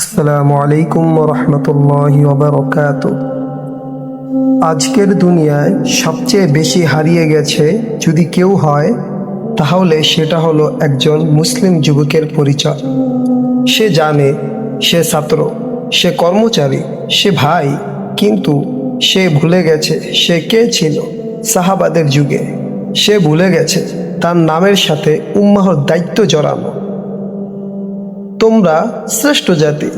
আসসালামু আলাইকুম রহমতুল্লাহ ওবরকাত আজকের দুনিয়ায় সবচেয়ে বেশি হারিয়ে গেছে যদি কেউ হয়, তাহলে সেটা হলো একজন মুসলিম যুবকের পরিচয়। সে জানে, সে ছাত্র, সে কর্মচারী, সে ভাই, কিন্তু সে ভুলে গেছে সে কে ছিল সাহাবাদের যুগে। সে ভুলে গেছে তার নামের সাথে উম্মাহর দায়িত্ব জড়ানো। তোমরা শ্রেষ্ঠ জাতি।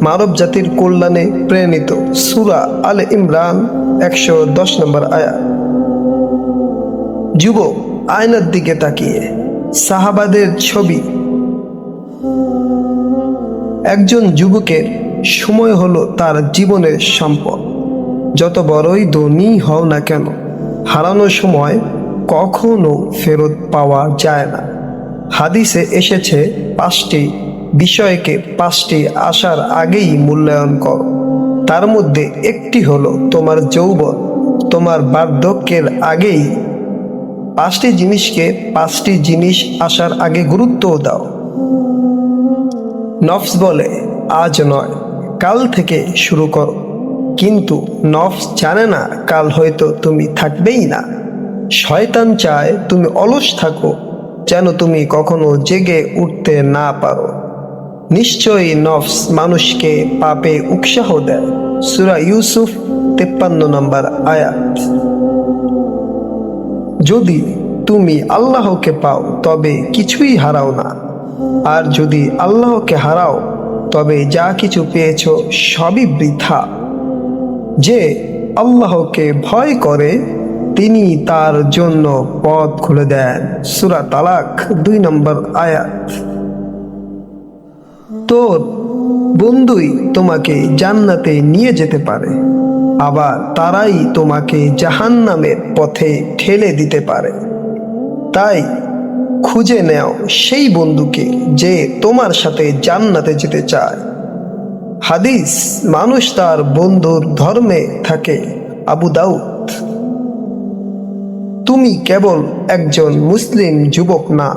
মানব জাতির কল্যাণে প্রেরিত সুরা আল ইমরান একশো দশ নম্বর আয়া। যুবক, আয়নার দিকে তাকিয়ে। সাহাবাদের ছবি। একজন যুবকের সময় হলো তার জীবনের সম্পদ। যত বড়ই ধনী হও না কেন হারানোর সময় কখনো ফেরত পাওয়া যায় না। হাদিসে এসেছে পাঁচটি বিষয়কে পাঁচটি আসার আগেই মূল্যায়ন করো। তার মধ্যে একটি হলো তোমার যৌবন। তোমার বার্ধক্যের আগেই পাঁচটি জিনিসকে পাঁচটি জিনিস আসার আগে গুরুত্ব দাও। নফস বলে, আজ নয়, কাল থেকে শুরু করো। কিন্তু নফস জানে না, কাল হয়তো তুমি থাকবেই না। শয়তান চায় তুমি অলস থাকো, যেন তুমি কখনো জেগে উঠতে না পারো। নিশ্চয়ই নফস মানুষকে পাপে উৎসাহ দেয়। সুরা ইউসুফ তেপ্পান্ন নম্বর আয়াত। যদি তুমি আল্লাহকে পাও, তবে কিছুই হারাও না। আর যদি আল্লাহকে হারাও, তবে যা কিছু পেয়েছ সবই বৃথা। যে আল্লাহকে ভয় করে, তিনি তার জন্য পথ খুলে দেন। সুরা তালাক দুই নম্বর আয়াত। তোর বন্ধুই তোমাকে জান্নাতে নিয়ে যেতে পারে, আবার তারাই তোমাকে জাহান্নামের পথে ঠেলে দিতে পারে। তাই খুঁজে নেও সেই বন্ধুকে যে তোমার সাথে জান্নাতে যেতে চায়। হাদিস, মানুষ তার বন্ধুর ধর্মে থাকে। আবু দাউদ, তুমি কেবল একজন মুসলিম যুবক না,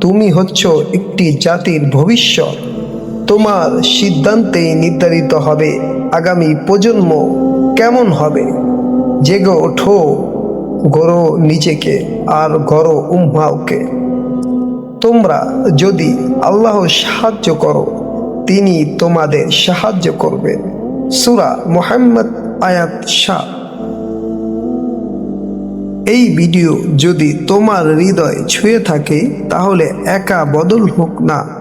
তুমি হচ্ছ একটি জাতির ভবিষ্যৎ। তোমার সিদ্ধান্তেই নির্ধারিত হবে। আগামী প্রজন্ম কেমন হবে? জেগে ওঠো, গড়ো নিজেকে আর গড়ো উম্মাওকে তোমরা যদি আল্লাহ সাহায্য করো, তিনি তোমাদের সাহায্য করবেন সুরা মোহাম্মদ আয়াত শাহ এই ভিডিও যদি তোমার হৃদয় ছুঁয়ে থাকে, তাহলে একা বদল হোক না।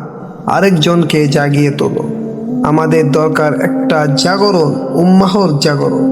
আরেকজনকে জাগিয়ে তোলো। আমাদের দরকার একটা জাগরণ উম্মাহর জাগরণ।